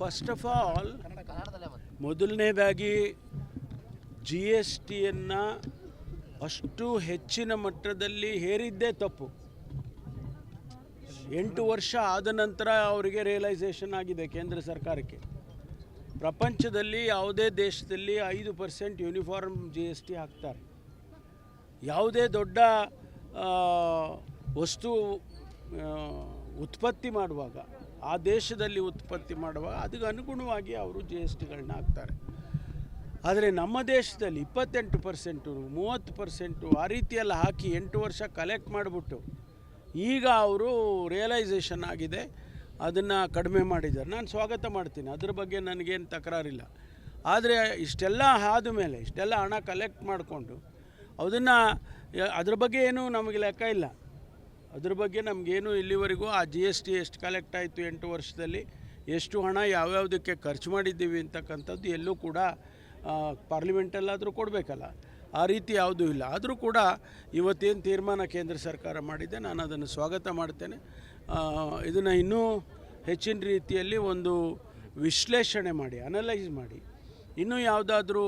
First of all ಮೊದಲನೇದಾಗಿ G S ಟಿಯನ್ನು ಅಷ್ಟು ಹೆಚ್ಚಿನ ಮಟ್ಟದಲ್ಲಿ ಹೇರಿದ್ದೇ ತಪ್ಪು. ಎಂಟು ವರ್ಷ ಆದ ನಂತರ ಅವರಿಗೆ ರಿಯಲೈಸೇಷನ್ ಆಗಿದೆ ಕೇಂದ್ರ ಸರ್ಕಾರಕ್ಕೆ. ಪ್ರಪಂಚದಲ್ಲಿ ಯಾವುದೇ ದೇಶದಲ್ಲಿ ಐದು percent uniform G S T ಹಾಕ್ತಾರೆ. ಯಾವುದೇ ದೊಡ್ಡ ವಸ್ತು ಉತ್ಪತ್ತಿ ಮಾಡುವಾಗ ಆ ದೇಶದಲ್ಲಿ ಉತ್ಪತ್ತಿ ಮಾಡುವಾಗ ಅದಕ್ಕೆ ಅನುಗುಣವಾಗಿ ಅವರು ಜಿ ಎಸ್ ಟಿಗಳನ್ನ ಹಾಕ್ತಾರೆ. ಆದರೆ ನಮ್ಮ ದೇಶದಲ್ಲಿ ಇಪ್ಪತ್ತೆಂಟು ಪರ್ಸೆಂಟು ಮೂವತ್ತು ಪರ್ಸೆಂಟು ಆ ರೀತಿಯೆಲ್ಲ ಹಾಕಿ ಎಂಟು ವರ್ಷ ಕಲೆಕ್ಟ್ ಮಾಡಿಬಿಟ್ಟು ಈಗ ಅವರು ರಿಯಲೈಸೇಷನ್ ಆಗಿದೆ. ಅದನ್ನು ಕಡಿಮೆ ಮಾಡಿದ್ದಾರೆ. ನಾನು ಸ್ವಾಗತ ಮಾಡ್ತೀನಿ. ಅದ್ರ ಬಗ್ಗೆ ನನಗೇನು ತಕರಾರಿಲ್ಲ. ಆದರೆ ಇಷ್ಟೆಲ್ಲ ಆದ ಮೇಲೆ ಇಷ್ಟೆಲ್ಲ ಹಣ ಕಲೆಕ್ಟ್ ಮಾಡಿಕೊಂಡು, ಅದನ್ನು, ಅದ್ರ ಬಗ್ಗೆ ಏನೂ ನಮಗೆ ಲೆಕ್ಕ ಇಲ್ಲ. ಅದ್ರ ಬಗ್ಗೆ ನಮಗೇನು ಇಲ್ಲಿವರೆಗೂ ಆ ಜಿ ಎಸ್ ಟಿ ಎಷ್ಟು ಕಲೆಕ್ಟ್ ಆಯಿತು ಎಂಟು ವರ್ಷದಲ್ಲಿ, ಎಷ್ಟು ಹಣ ಯಾವ್ಯಾವುದಕ್ಕೆ ಖರ್ಚು ಮಾಡಿದ್ದೀವಿ ಅಂತಕ್ಕಂಥದ್ದು ಎಲ್ಲೂ ಕೂಡ ಪಾರ್ಲಿಮೆಂಟಲ್ಲಾದರೂ ಕೊಡಬೇಕಲ್ಲ. ಆ ರೀತಿ ಯಾವುದೂ ಇಲ್ಲ. ಆದರೂ ಕೂಡ ಇವತ್ತೇನು ತೀರ್ಮಾನ ಕೇಂದ್ರ ಸರ್ಕಾರ ಮಾಡಿದೆ, ನಾನು ಅದನ್ನು ಸ್ವಾಗತ ಮಾಡ್ತೇನೆ. ಇದನ್ನು ಇನ್ನೂ ಹೆಚ್ಚಿನ ರೀತಿಯಲ್ಲಿ ಒಂದು ವಿಶ್ಲೇಷಣೆ ಮಾಡಿ ಅನಲೈಸ್ ಮಾಡಿ. ಇನ್ನೂ ಯಾವುದಾದ್ರೂ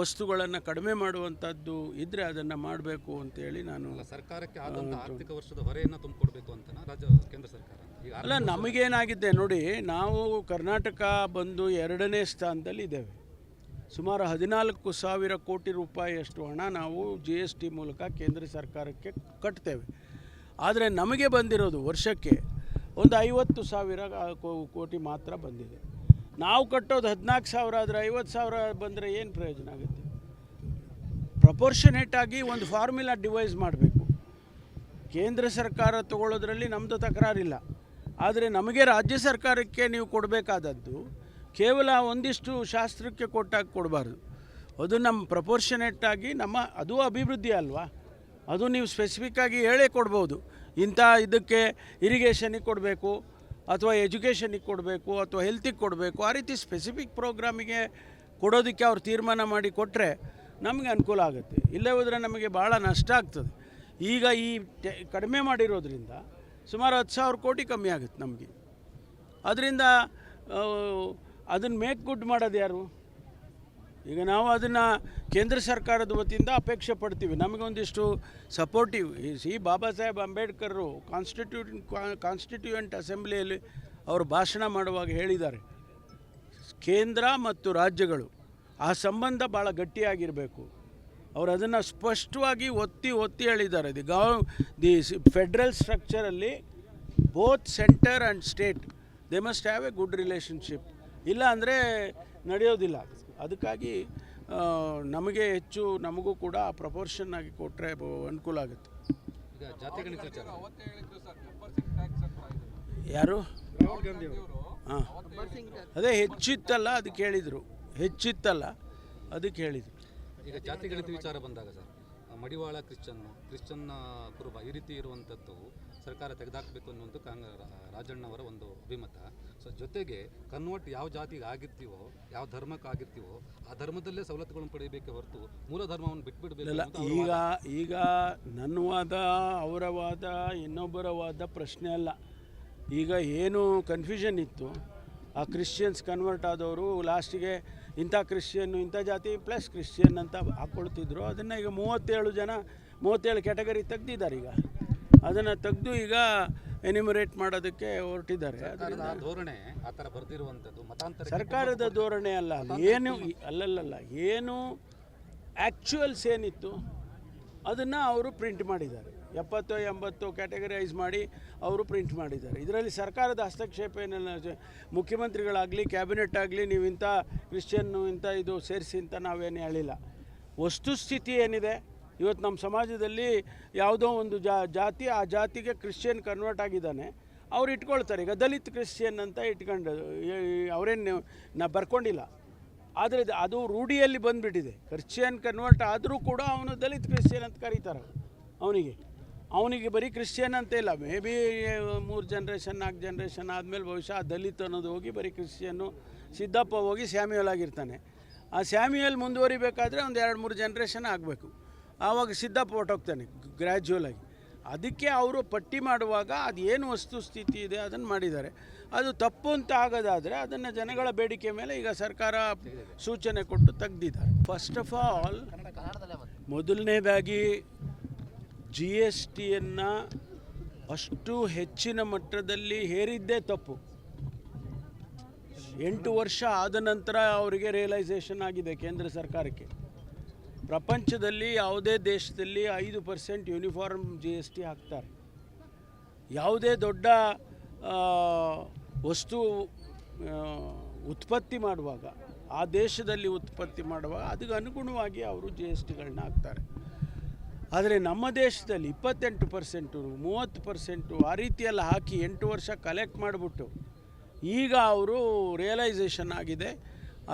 ವಸ್ತುಗಳನ್ನು ಕಡಿಮೆ ಮಾಡುವಂಥದ್ದು ಇದ್ದರೆ ಅದನ್ನು ಮಾಡಬೇಕು ಅಂತೇಳಿ ನಾನು ಸರ್ಕಾರಕ್ಕೆ ಆರ್ಥಿಕ ವರ್ಷದ ಹೊರೆಯನ್ನು ತುಂಬಿಕೊಡ್ಬೇಕು ಅಂತ ರಾಜ್ಯ ಕೇಂದ್ರ ಸರ್ಕಾರ? ಅಲ್ಲ ನಮಗೇನಾಗಿದೆ ನೋಡಿ ನಾವು ಕರ್ನಾಟಕ ಬಂದು ಎರಡನೇ ಸ್ಥಾನದಲ್ಲಿ ಇದ್ದೇವೆ. ಸುಮಾರು ಹದಿನಾಲ್ಕು ಸಾವಿರ ಕೋಟಿ ರೂಪಾಯಿಯಷ್ಟು ಹಣ ನಾವು ಜಿ ಎಸ್ ಟಿ ಮೂಲಕ ಕೇಂದ್ರ ಸರ್ಕಾರಕ್ಕೆ ಕಟ್ತೇವೆ. ಆದರೆ ನಮಗೆ ಬಂದಿರೋದು ವರ್ಷಕ್ಕೆ ಒಂದು ಐವತ್ತು ಸಾವಿರ ಕೋಟಿ ಮಾತ್ರ ಬಂದಿದೆ. ನಾವು ಕಟ್ಟೋದು ಹದಿನಾಲ್ಕು ಸಾವಿರ ಆದರೆ ಐವತ್ತು ಸಾವಿರ ಬಂದರೆ ಏನು ಪ್ರಯೋಜನ ಆಗುತ್ತೆ? ಪ್ರಪೋರ್ಷನೇಟ್ ಆಗಿ ಒಂದು ಫಾರ್ಮುಲಾ ಡಿವೈಸ್ ಮಾಡಬೇಕು. ಕೇಂದ್ರ ಸರ್ಕಾರ ತಗೊಳ್ಳೋದ್ರಲ್ಲಿ ನಮ್ಮದು ತಕರಾರಿಲ್ಲ. ಆದರೆ ನಮಗೆ ರಾಜ್ಯ ಸರ್ಕಾರಕ್ಕೆ ನೀವು ಕೊಡಬೇಕಾದದ್ದು ಕೇವಲ ಒಂದಿಷ್ಟು ಶಾಸ್ತ್ರಕ್ಕೆ ಕೊಟ್ಟಾಗ ಕೊಡಬಾರ್ದು. ಅದು ನಮ್ಮ ಪ್ರಪೋರ್ಷನೇಟ್ ಆಗಿ ನಮ್ಮ, ಅದು ಅಭಿವೃದ್ಧಿ ಅಲ್ವಾ? ಅದು ನೀವು ಸ್ಪೆಸಿಫಿಕ್ ಆಗಿ ಹೇಳೇ ಕೊಡ್ಬೋದು. ಇಂಥ ಇದಕ್ಕೆ ಇರಿಗೇಷನಿಗೆ ಕೊಡಬೇಕು. ಅಥವಾ ಎಜುಕೇಷನಿಗೆ ಕೊಡಬೇಕು ಅಥವಾ ಹೆಲ್ತಿಗೆ ಕೊಡಬೇಕು, ಆ ರೀತಿ ಸ್ಪೆಸಿಫಿಕ್ ಪ್ರೋಗ್ರಾಮಿಗೆ ಕೊಡೋದಕ್ಕೆ ಅವ್ರು ತೀರ್ಮಾನ ಮಾಡಿ ಕೊಟ್ಟರೆ ನಮಗೆ ಅನುಕೂಲ ಆಗುತ್ತೆ. ಇಲ್ಲೇ ಹೋದರೆ ನಮಗೆ ಭಾಳ ನಷ್ಟ ಆಗ್ತದೆ. ಈಗ ಈ ಟೆ- ಕಡಿಮೆ ಮಾಡಿರೋದ್ರಿಂದ ಸುಮಾರು ಹತ್ತು ಸಾವಿರ ಕೋಟಿ ಕಮ್ಮಿ ಆಗುತ್ತೆ ನಮಗೆ. ಅದರಿಂದ ಅದನ್ನು ಮೇಕ್ ಗುಡ್ ಮಾಡೋದು ಯಾರು? ಈಗ ನಾವು ಅದನ್ನು ಕೇಂದ್ರ ಸರ್ಕಾರದ ವತಿಯಿಂದ ಅಪೇಕ್ಷೆ ಪಡ್ತೀವಿ. ನಮಗೊಂದಿಷ್ಟು ಸಪೋರ್ಟಿವ್ ಈ ಸಿ ಬಾಬಾ ಸಾಹೇಬ್ ಅಂಬೇಡ್ಕರ್ರು ಕಾನ್ಸ್ಟಿಟ್ಯೂಟ್ ಕಾನ್ಸ್ಟಿಟ್ಯೂಯೆಂಟ್ ಅಸೆಂಬ್ಲಿಯಲ್ಲಿ ಅವರು ಭಾಷಣ ಮಾಡುವಾಗ ಹೇಳಿದ್ದಾರೆ. ಕೇಂದ್ರ ಮತ್ತು ರಾಜ್ಯಗಳು ಆ ಸಂಬಂಧ ಭಾಳ ಗಟ್ಟಿಯಾಗಿರಬೇಕು. ಅವರು ಅದನ್ನು ಸ್ಪಷ್ಟವಾಗಿ ಒತ್ತಿ ಒತ್ತಿ ಹೇಳಿದ್ದಾರೆ. The gov the federal ಸ್ಟ್ರಕ್ಚರಲ್ಲಿ both centre and state they must have a good relationship ಇಲ್ಲ ಅಂದರೆ ನಡೆಯೋದಿಲ್ಲ. ಅದಕ್ಕಾಗಿ ನಮಗೆ ಹೆಚ್ಚು ನಮಗೂ ಕೂಡ ಪ್ರಪೋರ್ಷನ್ ಆಗಿ ಕೊಟ್ಟರೆ ಅನುಕೂಲ ಆಗುತ್ತೆ. ಈಗ ಜಾತಿ ಗಣಿತ ವಿಚಾರ ಯಾರು? ಹಾಂ. ಅದೇ ಹೆಚ್ಚಿತ್ತಲ್ಲ ಅದಕ್ಕೆ ಹೇಳಿದರು ಹೆಚ್ಚಿತ್ತಲ್ಲ ಅದಕ್ಕೆ ಹೇಳಿದರು ಈಗ ಜಾತಿ ಗಣಿತ ವಿಚಾರ ಬಂದಾಗ ಸರ್ ಮಡಿವಾಳ ಕ್ರಿಶ್ಚನ್ ಕ್ರಿಶ್ಚನ್ನ ಕುರುಬ ಈ ರೀತಿ ಇರುವಂಥದ್ದು ಸರ್ಕಾರ ತೆಗೆದಾಕಬೇಕು ಅನ್ನುವಂಥ ಕಾಂಗ ರಾಜಣ್ಣವರ ಒಂದು ಅಭಿಮತ. ಸೊ ಜೊತೆಗೆ ಕನ್ವರ್ಟ್ ಯಾವ ಜಾತಿಗೆ ಆಗಿರ್ತೀವೋ ಯಾವ ಧರ್ಮಕ್ಕೆ ಆಗಿರ್ತೀವೋ ಆ ಧರ್ಮದಲ್ಲೇ ಸವಲತ್ತುಗಳನ್ನು ಪಡೆಯಬೇಕೆ ಹೊರತು ಮೂಲ ಧರ್ಮವನ್ನು ಬಿಟ್ಬಿಡಬೇಕು ಈಗ ಈಗ ನನ್ನ ವಾದ ಅವರ ವಾದ ಇನ್ನೊಬ್ಬರ ವಾದ ಪ್ರಶ್ನೆ ಅಲ್ಲ. ಈಗ ಏನು ಕನ್ಫ್ಯೂಷನ್ ಇತ್ತು ಆ ಕ್ರಿಶ್ಚಿಯನ್ಸ್ ಕನ್ವರ್ಟ್ ಆದವರು ಲಾಸ್ಟಿಗೆ ಇಂಥ ಕ್ರಿಶ್ಚಿಯನ್ನು ಇಂಥ ಜಾತಿ ಪ್ಲಸ್ ಕ್ರಿಶ್ಚಿಯನ್ ಅಂತ ಹಾಕ್ಕೊಳ್ತಿದ್ರು ಅದನ್ನು ಈಗ ಮೂವತ್ತೇಳು ಜನ ಮೂವತ್ತೇಳು ಕ್ಯಾಟಗರಿ ತೆಗ್ದಿದ್ದಾರೆ ಈಗ. ಅದನ್ನು ತೆಗೆದು ಈಗ ಎನಿಮರೇಟ್ ಮಾಡೋದಕ್ಕೆ ಹೊರಟಿದ್ದಾರೆ. ಸರ್ಕಾರದ ಧೋರಣೆ ಆ ಥರ ಬರೆದಿರುವಂಥದ್ದು ಮತಾಂತರ ಸರ್ಕಾರದ ಧೋರಣೆ ಅಲ್ಲ ಏನು ಅಲ್ಲಲ್ಲಲ್ಲ ಏನು ಆ್ಯಕ್ಚುಯಲ್ಸ್ ಏನಿತ್ತು ಅದನ್ನು ಅವರು ಪ್ರಿಂಟ್ ಮಾಡಿದ್ದಾರೆ. ಎಪ್ಪತ್ತು ಎಂಬತ್ತು ಕ್ಯಾಟಗರೈಸ್ ಮಾಡಿ ಅವರು ಪ್ರಿಂಟ್ ಮಾಡಿದ್ದಾರೆ. ಇದರಲ್ಲಿ ಸರ್ಕಾರದ ಹಸ್ತಕ್ಷೇಪ ಏನಲ್ಲ ಮುಖ್ಯಮಂತ್ರಿಗಳಾಗಲಿ ಕ್ಯಾಬಿನೆಟ್ ಆಗಲಿ ನೀವು ಇಂಥ ಕ್ರಿಶ್ಚಿಯನ್ನು ಇಂಥ ಇದು ಸೇರಿಸಿ ಅಂತ ನಾವೇನು ಹೇಳಿಲ್ಲ. ವಸ್ತುಸ್ಥಿತಿ ಏನಿದೆ ಇವತ್ತು ನಮ್ಮ ಸಮಾಜದಲ್ಲಿ ಯಾವುದೋ ಒಂದು ಜಾ, ಜಾತಿ, ಆ ಜಾತಿಗೆ ಕ್ರಿಶ್ಚಿಯನ್ ಕನ್ವರ್ಟ್ ಆಗಿದ್ದಾನೆ. ಅವ್ರು ಇಟ್ಕೊಳ್ತಾರೆ. ಈಗ ದಲಿತ್ ಕ್ರಿಶ್ಚಿಯನ್ ಅಂತ ಇಟ್ಕೊಂಡು ಅವರೇನು ನಾ ಬರ್ಕೊಂಡಿಲ್ಲ. ಆದರೆ ಅದು- ರೂಢಿಯಲ್ಲಿ ಬಂದುಬಿಟ್ಟಿದೆ. ಕ್ರಿಶ್ಚಿಯನ್ ಕನ್ವರ್ಟ್ ಆದರೂ ಕೂಡ ಅವನು ದಲಿತ್ ಕ್ರಿಶ್ಚಿಯನ್ ಅಂತ ಕರೀತಾರೆ ಅವನಿಗೆ. ಅವನಿಗೆ ಬರೀ ಕ್ರಿಶ್ಚಿಯನ್ ಅಂತ ಇಲ್ಲ. ಮೇ ಬಿ ಮೂರು ಜನ್ರೇಷನ್ ನಾಲ್ಕು ಜನ್ರೇಷನ್ ಆದಮೇಲೆ ಬಹುಶಃ ಆ ದಲಿತ್ ಅನ್ನೋದು ಹೋಗಿ ಬರೀ ಕ್ರಿಶ್ಚಿಯನ್ನು ಸಿದ್ದಪ್ಪ ಹೋಗಿ ಸ್ಯಾಮ್ಯುಯಲ್ ಆಗಿರ್ತಾನೆ. ಆ ಸ್ಯಾಮ್ಯುಯಲ್ ಮುಂದುವರಿಬೇಕಾದ್ರೆ ಒಂದು ಎರಡು ಮೂರು ಜನ್ರೇಷನ್ ಆಗಬೇಕು. ಆವಾಗ ಸಿದ್ದಪ್ಪ ಹೊಟ್ಟೋಗ್ತಾನೆ ಗ್ರ್ಯಾಜುವಲ್ ಆಗಿ. ಅದಕ್ಕೆ ಅವರು ಪಟ್ಟಿ ಮಾಡುವಾಗ ಅದು ಏನು ವಸ್ತುಸ್ಥಿತಿ ಇದೆ ಅದನ್ನು ಮಾಡಿದ್ದಾರೆ. ಅದು ತಪ್ಪು ಅಂತ ಆಗೋದಾದರೆ ಅದನ್ನು ಜನಗಳ ಬೇಡಿಕೆ ಮೇಲೆ ಈಗ ಸರ್ಕಾರ ಸೂಚನೆ ಕೊಟ್ಟು ತೆಗ್ದಿದ್ದಾರೆ. ಫಸ್ಟ್ ಆಫ್ ಆಲ್ ಮೊದಲನೇದಾಗಿ ಜಿ ಎಸ್ ಟಿಯನ್ನು ಅಷ್ಟು ಹೆಚ್ಚಿನ ಮಟ್ಟದಲ್ಲಿ ಹೇರಿದ್ದೇ ತಪ್ಪು. ಎಂಟು ವರ್ಷ ಆದ ನಂತರ ಅವರಿಗೆ ರಿಯಲೈಸೇಷನ್ ಆಗಿದೆ ಕೇಂದ್ರ ಸರ್ಕಾರಕ್ಕೆ. ಪ್ರಪಂಚದಲ್ಲಿ ಯಾವುದೇ ದೇಶದಲ್ಲಿ ಐದು percent uniform G S T ಹಾಕ್ತಾರೆ. ಯಾವುದೇ ದೊಡ್ಡ ವಸ್ತು ಉತ್ಪತ್ತಿ ಮಾಡುವಾಗ, ಆ ದೇಶದಲ್ಲಿ ಉತ್ಪತ್ತಿ ಮಾಡುವಾಗ ಅದಕ್ಕೆ ಅನುಗುಣವಾಗಿ ಅವರು ಜಿ ಎಸ್ ಟಿಗಳನ್ನ ಹಾಕ್ತಾರೆ. ಆದರೆ ನಮ್ಮ ದೇಶದಲ್ಲಿ ಇಪ್ಪತ್ತೆಂಟು ಪರ್ಸೆಂಟು, ಮೂವತ್ತು ಪರ್ಸೆಂಟು ಆ ರೀತಿಯೆಲ್ಲ ಹಾಕಿ ಎಂಟು ವರ್ಷ ಕಲೆಕ್ಟ್ ಮಾಡಿಬಿಟ್ಟು, ಈಗ ಅವರು ರಿಯಲೈಸೇಷನ್ ಆಗಿದೆ.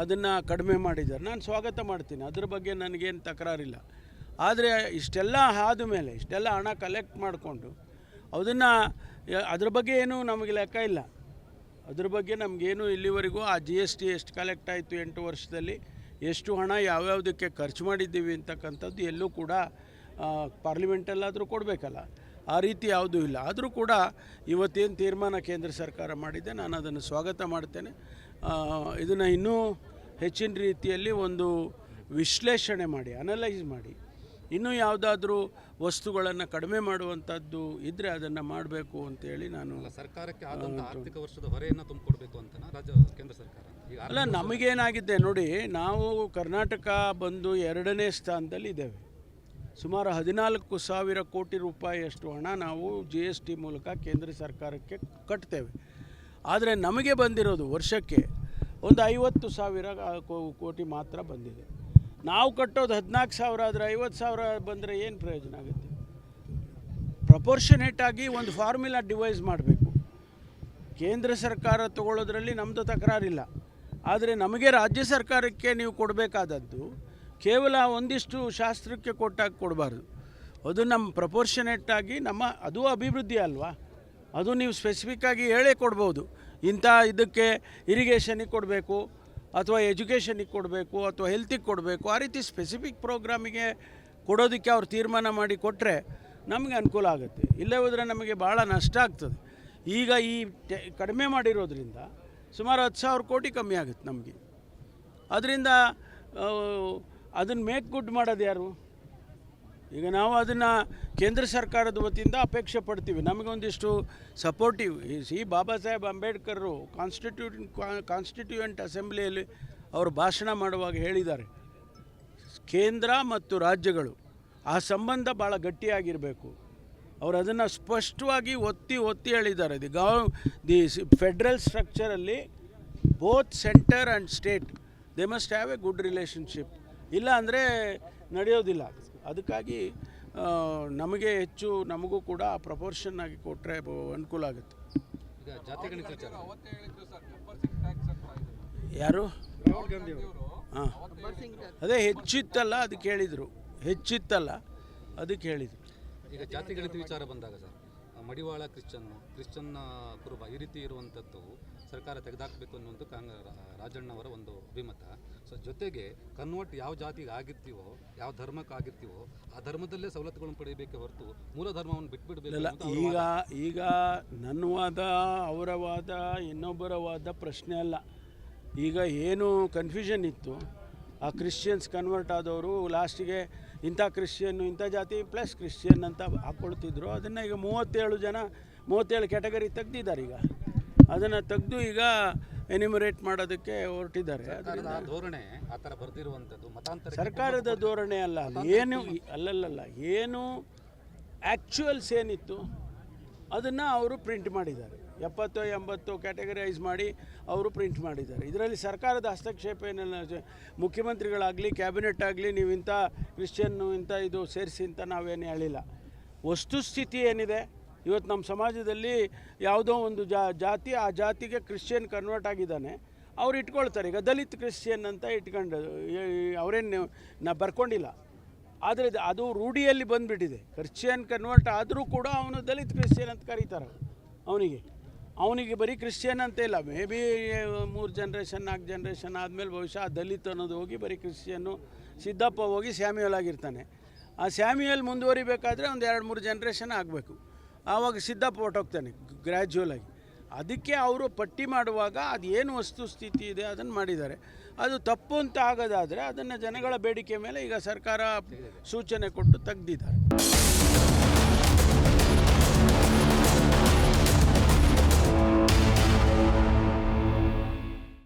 ಅದನ್ನು ಕಡಿಮೆ ಮಾಡಿದ್ದಾರೆ. ನಾನು ಸ್ವಾಗತ ಮಾಡ್ತೀನಿ. ಅದ್ರ ಬಗ್ಗೆ ನನಗೇನು ತಕರಾರಿಲ್ಲ. ಆದರೆ ಇಷ್ಟೆಲ್ಲ ಆದ ಮೇಲೆ ಇಷ್ಟೆಲ್ಲ ಹಣ ಕಲೆಕ್ಟ್ ಮಾಡಿಕೊಂಡು ಅದನ್ನು ಅದ್ರ ಬಗ್ಗೆ ಏನೂ ನಮಗೆ ಲೆಕ್ಕ ಇಲ್ಲ. ಅದ್ರ ಬಗ್ಗೆ ನಮಗೇನು ಇಲ್ಲಿವರೆಗೂ ಆ ಜಿ ಎಸ್ ಟಿ ಎಷ್ಟು ಕಲೆಕ್ಟ್ ಆಯಿತು ಎಂಟು ವರ್ಷದಲ್ಲಿ, ಎಷ್ಟು ಹಣ ಯಾವ್ಯಾವುದಕ್ಕೆ ಖರ್ಚು ಮಾಡಿದ್ದೀವಿ ಅಂತಕ್ಕಂಥದ್ದು ಎಲ್ಲೂ ಕೂಡ ಪಾರ್ಲಿಮೆಂಟಲ್ಲಾದರೂ ಕೊಡಬೇಕಲ್ಲ. ಆ ರೀತಿ ಯಾವುದೂ ಇಲ್ಲ. ಆದರೂ ಕೂಡ ಇವತ್ತೇನು ತೀರ್ಮಾನ ಕೇಂದ್ರ ಸರ್ಕಾರ ಮಾಡಿದೆ, ನಾನು ಅದನ್ನು ಸ್ವಾಗತ ಮಾಡ್ತೇನೆ. ಇದನ್ನು ಇನ್ನೂ ಹೆಚ್ಚಿನ ರೀತಿಯಲ್ಲಿ ಒಂದು ವಿಶ್ಲೇಷಣೆ ಮಾಡಿ ಅನಲೈಸ್ ಮಾಡಿ. ಇನ್ನೂ ಯಾವುದಾದ್ರೂ ವಸ್ತುಗಳನ್ನು ಕಡಿಮೆ ಮಾಡುವಂಥದ್ದು ಇದ್ದರೆ ಅದನ್ನು ಮಾಡಬೇಕು ಅಂತೇಳಿ ನಾನು ಸರ್ಕಾರಕ್ಕೆ ಆರ್ಥಿಕ ವರ್ಷದ ಹೊರೆಯನ್ನು ತುಂಬಿಕೊಡ್ಬೇಕು ಅಂತ ರಾಜ್ಯ ಕೇಂದ್ರ ಸರ್ಕಾರ? ಅಲ್ಲ ನಮಗೇನಾಗಿದೆ ನೋಡಿ ನಾವು ಕರ್ನಾಟಕ ಬಂದು ಎರಡನೇ ಸ್ಥಾನದಲ್ಲಿ ಇದ್ದೇವೆ. ಸುಮಾರು ಹದಿನಾಲ್ಕು ಸಾವಿರ ಕೋಟಿ ರೂಪಾಯಿಯಷ್ಟು ಹಣ ನಾವು ಜಿ ಎಸ್ ಟಿ ಮೂಲಕ ಕೇಂದ್ರ ಸರ್ಕಾರಕ್ಕೆ ಕಟ್ತೇವೆ. ಆದರೆ ನಮಗೆ ಬಂದಿರೋದು ವರ್ಷಕ್ಕೆ ಒಂದು ಐವತ್ತು ಸಾವಿರ ಕೋಟಿ ಮಾತ್ರ ಬಂದಿದೆ. ನಾವು ಕಟ್ಟೋದು ಹದಿನಾಲ್ಕು ಸಾವಿರ ಆದರೆ ಐವತ್ತು ಸಾವಿರ ಬಂದರೆ ಏನು ಪ್ರಯೋಜನ ಆಗುತ್ತೆ? ಪ್ರಪೋರ್ಷನೇಟ್ ಆಗಿ ಒಂದು ಫಾರ್ಮುಲಾ ಡಿವೈಸ್ ಮಾಡಬೇಕು. ಕೇಂದ್ರ ಸರ್ಕಾರ ತಗೊಳ್ಳೋದ್ರಲ್ಲಿ ನಮ್ಮದು ತಕರಾರಿಲ್ಲ. ಆದರೆ ನಮಗೆ ರಾಜ್ಯ ಸರ್ಕಾರಕ್ಕೆ ನೀವು ಕೊಡಬೇಕಾದದ್ದು ಕೇವಲ ಒಂದಿಷ್ಟು ಶಾಸ್ತ್ರಕ್ಕೆ ಕೊಟ್ಟಾಗ ಕೊಡಬಾರ್ದು. ಅದು ನಮ್ಮ ಪ್ರಪೋರ್ಷನೇಟ್ ಆಗಿ ನಮ್ಮ, ಅದು ಅಭಿವೃದ್ಧಿ ಅಲ್ವಾ? ಅದು ನೀವು ಸ್ಪೆಸಿಫಿಕ್ ಆಗಿ ಹೇಳೇ ಕೊಡ್ಬೋದು. ಇಂಥ ಇದಕ್ಕೆ ಇರಿಗೇಷನಿಗೆ ಕೊಡಬೇಕು, ಅಥವಾ ಎಜುಕೇಷನಿಗೆ ಕೊಡಬೇಕು, ಅಥವಾ ಹೆಲ್ತಿಗೆ ಕೊಡಬೇಕು, ಆ ರೀತಿ ಸ್ಪೆಸಿಫಿಕ್ ಪ್ರೋಗ್ರಾಮಿಗೆ ಕೊಡೋದಕ್ಕೆ ಅವ್ರು ತೀರ್ಮಾನ ಮಾಡಿ ಕೊಟ್ಟರೆ ನಮಗೆ ಅನುಕೂಲ ಆಗುತ್ತೆ. ಇಲ್ಲೇ ಹೋದರೆ ನಮಗೆ ಭಾಳ ನಷ್ಟ ಆಗ್ತದೆ. ಈಗ ಈ ಟೆ- ಕಡಿಮೆ ಮಾಡಿರೋದ್ರಿಂದ ಸುಮಾರು ಹತ್ತು ಸಾವಿರ ಕೋಟಿ ಕಮ್ಮಿ ಆಗುತ್ತೆ ನಮಗೆ. ಅದರಿಂದ ಅದನ್ನು ಮೇಕ್ ಗುಡ್ ಮಾಡೋದು ಯಾರು? ಈಗ ನಾವು ಅದನ್ನು ಕೇಂದ್ರ ಸರ್ಕಾರದ ವತಿಯಿಂದ ಅಪೇಕ್ಷೆ ಪಡ್ತೀವಿ. ನಮಗೊಂದಿಷ್ಟು ಸಪೋರ್ಟಿವ್ ಸಿ ಬಾಬಾ ಸಾಹೇಬ್ ಅಂಬೇಡ್ಕರ್ರು ಕಾನ್ಸ್ಟಿಟ್ಯೂಟ್ ಕಾನ್ಸ್ಟಿಟ್ಯೂಯೆಂಟ್ ಅಸೆಂಬ್ಲಿಯಲ್ಲಿ ಅವರು ಭಾಷಣ ಮಾಡುವಾಗ ಹೇಳಿದ್ದಾರೆ. ಕೇಂದ್ರ ಮತ್ತು ರಾಜ್ಯಗಳು ಆ ಸಂಬಂಧ ಭಾಳ ಗಟ್ಟಿಯಾಗಿರಬೇಕು. ಅವರು ಅದನ್ನು ಸ್ಪಷ್ಟವಾಗಿ ಒತ್ತಿ ಒತ್ತಿ ಹೇಳಿದ್ದಾರೆ. The gov the federal ಸ್ಟ್ರಕ್ಚರಲ್ಲಿ both centre and state they must have a good relationship ಇಲ್ಲ ಅಂದರೆ ನಡೆಯೋದಿಲ್ಲ ಅದಕ್ಕಾಗಿ ನಮಗೆ ಹೆಚ್ಚು ನಮಗೂ ಕೂಡ ಪ್ರಪೋರ್ಷನ್ ಆಗಿ ಕೊಟ್ಟರೆ ಅನುಕೂಲ ಆಗುತ್ತೆ. ಈಗ ಜಾತಿ ಗಣಿತ ವಿಚಾರ. ಯಾರು? ಹಾಂ. ಅದೇ ಹೆಚ್ಚಿತ್ತಲ್ಲ ಅದಕ್ಕೆ ಹೇಳಿದರು ಹೆಚ್ಚಿತ್ತಲ್ಲ ಅದಕ್ಕೆ ಹೇಳಿದರು ಈಗ ಜಾತಿ ಗಣಿತ ವಿಚಾರ ಬಂದಾಗ ಸರ್ ಮಡಿವಾಳ ಕ್ರಿಶ್ಚನ್ನು ಕ್ರಿಶ್ಚನ್ನ ಕುರುಬ ಈ ರೀತಿ ಇರುವಂಥದ್ದು ಸರ್ಕಾರ ತೆಗೆದಾಕಬೇಕು ಅನ್ನುವಂಥ ಕಾಂಗ್ರೆ ರಾಜಣ್ಣವರ ಒಂದು ಅಭಿಮತ. ಸೊ ಜೊತೆಗೆ ಕನ್ವರ್ಟ್ ಯಾವ ಜಾತಿಗೆ ಆಗಿರ್ತೀವೋ ಯಾವ ಧರ್ಮಕ್ಕೆ ಆಗಿರ್ತೀವೋ ಆ ಧರ್ಮದಲ್ಲೇ ಸವಲತ್ತುಗಳನ್ನು ಪಡೆಯಬೇಕೆ ಹೊರತು ಮೂಲ ಧರ್ಮವನ್ನು ಬಿಟ್ಬಿಡಬೇಕು ಈಗ ಈಗ ನನ್ನ ವಾದ ಅವರ ವಾದ ಇನ್ನೊಬ್ಬರ ವಾದ ಪ್ರಶ್ನೆ ಅಲ್ಲ. ಈಗ ಏನು ಕನ್ಫ್ಯೂಷನ್ ಇತ್ತು ಆ ಕ್ರಿಶ್ಚಿಯನ್ಸ್ ಕನ್ವರ್ಟ್ ಆದವರು ಲಾಸ್ಟಿಗೆ ಇಂಥ ಕ್ರಿಶ್ಚಿಯನ್ನು ಇಂಥ ಜಾತಿ ಪ್ಲಸ್ ಕ್ರಿಶ್ಚಿಯನ್ ಅಂತ ಹಾಕ್ಕೊಳ್ತಿದ್ರು ಅದನ್ನು ಈಗ ಮೂವತ್ತೇಳು ಜನ ಮೂವತ್ತೇಳು ಕ್ಯಾಟಗರಿ ತೆಗ್ದಿದ್ದಾರೆ ಈಗ. ಅದನ್ನು ತೆಗೆದು ಈಗ ಎನಿಮರೇಟ್ ಮಾಡೋದಕ್ಕೆ ಹೊರಟಿದ್ದಾರೆ. ಧೋರಣೆ ಆ ಥರ ಬರೆದಿರುವಂಥದ್ದು ಮತಾಂತರ ಸರ್ಕಾರದ ಧೋರಣೆ ಅಲ್ಲ ಏನು ಅಲ್ಲಲ್ಲಲ್ಲ ಏನು ಆ್ಯಕ್ಚುಯಲ್ಸ್ ಏನಿತ್ತು ಅದನ್ನು ಅವರು ಪ್ರಿಂಟ್ ಮಾಡಿದ್ದಾರೆ. ಎಪ್ಪತ್ತು ಎಂಬತ್ತು ಕ್ಯಾಟಗರೈಸ್ ಮಾಡಿ ಅವರು ಪ್ರಿಂಟ್ ಮಾಡಿದ್ದಾರೆ. ಇದರಲ್ಲಿ ಸರ್ಕಾರದ ಹಸ್ತಕ್ಷೇಪ ಏನಿಲ್ಲ ಮುಖ್ಯಮಂತ್ರಿಗಳಾಗಲಿ ಕ್ಯಾಬಿನೆಟ್ ಆಗಲಿ ನೀವು ಇಂಥ ಕ್ರಿಶ್ಚಿಯನ್ನು ಇಂಥ ಇದು ಸೇರಿಸಿ ಅಂತ ನಾವೇನು ಹೇಳಿಲ್ಲ. ವಸ್ತುಸ್ಥಿತಿ ಏನಿದೆ ಇವತ್ತು ನಮ್ಮ ಸಮಾಜದಲ್ಲಿ ಯಾವುದೋ ಒಂದು ಜಾ, ಜಾತಿ, ಆ ಜಾತಿಗೆ ಕ್ರಿಶ್ಚಿಯನ್ ಕನ್ವರ್ಟ್ ಆಗಿದ್ದಾನೆ. ಅವ್ರು ಇಟ್ಕೊಳ್ತಾರೆ. ಈಗ ದಲಿತ್ ಕ್ರಿಶ್ಚಿಯನ್ ಅಂತ ಇಟ್ಕೊಂಡು ಅವರೇನು ನಾ ಬರ್ಕೊಂಡಿಲ್ಲ. ಆದರೆ ಅದು- ರೂಢಿಯಲ್ಲಿ ಬಂದುಬಿಟ್ಟಿದೆ. ಕ್ರಿಶ್ಚಿಯನ್ ಕನ್ವರ್ಟ್ ಆದರೂ ಕೂಡ ಅವನು ದಲಿತ್ ಕ್ರಿಶ್ಚಿಯನ್ ಅಂತ ಕರೀತಾರೆ ಅವನಿಗೆ. ಅವನಿಗೆ ಬರೀ ಕ್ರಿಶ್ಚಿಯನ್ ಅಂತ ಇಲ್ಲ. ಮೇ ಬಿ ಮೂರು ಜನ್ರೇಷನ್ ನಾಲ್ಕು ಜನ್ರೇಷನ್ ಆದಮೇಲೆ ಬಹುಶಃ ಆ ದಲಿತ್ ಅನ್ನೋದು ಹೋಗಿ ಬರೀ ಕ್ರಿಶ್ಚಿಯನ್ನು ಸಿದ್ದಪ್ಪ ಹೋಗಿ ಸ್ಯಾಮ್ಯುಯಲ್ ಆಗಿರ್ತಾನೆ. ಆ ಸ್ಯಾಮ್ಯುಯಲ್ ಮುಂದುವರಿಬೇಕಾದ್ರೆ ಒಂದು ಎರಡು ಮೂರು ಜನ್ರೇಷನ್ ಆಗಬೇಕು. ಆವಾಗ ಸಿದ್ದಪ್ಪ ಹೊಟ್ಟೋಗ್ತಾನೆ ಗ್ರ್ಯಾಜುವಲ್ ಆಗಿ. ಅದಕ್ಕೆ ಅವರು ಪಟ್ಟಿ ಮಾಡುವಾಗ ಅದು ಏನು ವಸ್ತುಸ್ಥಿತಿ ಇದೆ ಅದನ್ನು ಮಾಡಿದ್ದಾರೆ. ಅದು ತಪ್ಪು ಅಂತ ಆಗೋದಾದರೆ ಅದನ್ನು ಜನಗಳ ಬೇಡಿಕೆ ಮೇಲೆ ಈಗ ಸರ್ಕಾರ ಸೂಚನೆ ಕೊಟ್ಟು ತೆಗ್ದಿದ್ದಾರೆ.